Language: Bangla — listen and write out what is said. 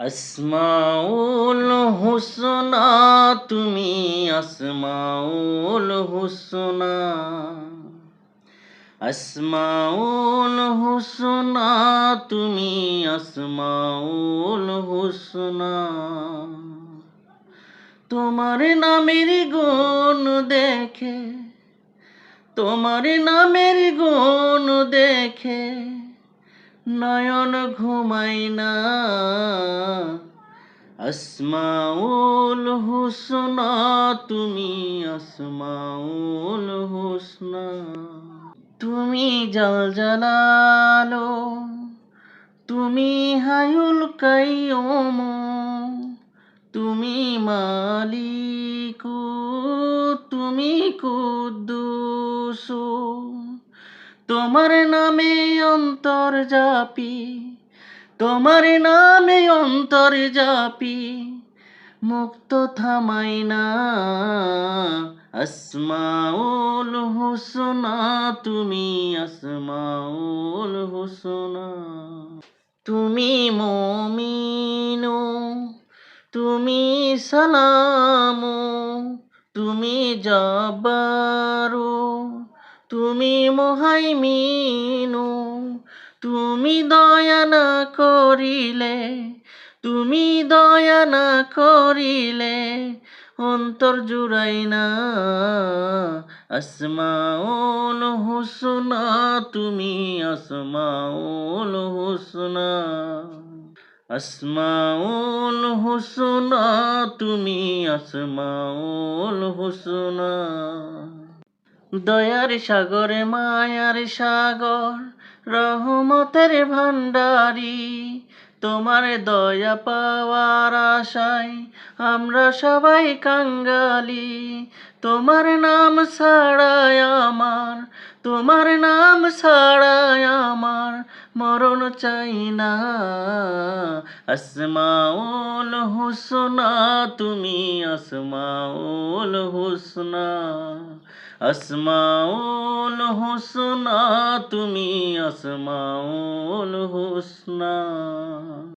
আসমাউল হুসনা, তুমি আসমাউল হুসনা। আসমাউল হুসনা, তুমি আসমাউল হুসনা। তোমার নামের গুণ দেখে, তোমার নামের গুণ দেখে নয়ন ঘুমাই না। আসমাউল হুসনা, তুমি আসমাউল হুসনা। তুমি জল জলালো, তুমি হায়ুল কাইয়ুম, তুমি মালিকু, তুমি কুদ্দুসু। তোমার নামে জাপি, তোমার নামে অন্তর জাপি, মুক্ত থামাই না। আসমাউল হুসনা, তুমি আসমাউল হুসনা। তুমি মমিনু, তুমি সালামু, তুমি জব্বারু, তুমি মোহাইমিনু তুমি দয়া না করিলে, তুমি দয়া না করিলে অন্তর জুড়াই না। আসমাউল হুসনা, তুমি আসমাউল হুসনা। আসমাউল হুসনা, তুমি আসমাউল হুসনা। দয়ার সাগরে, মায়ার সাগর রহমতের ভান্ডারি তোমার দয়া পাওয়ার আশায় আমরা সবাই কাঙ্গালি। তোমার নাম ছাড়ায় আমার, তোমার নাম ছাড়ায় মরণ চাই না আসমাউল হুসনা তুমি আসমাউল হুসনা। আসমাউল হুসনা তুমি আসমাউল হুসনা।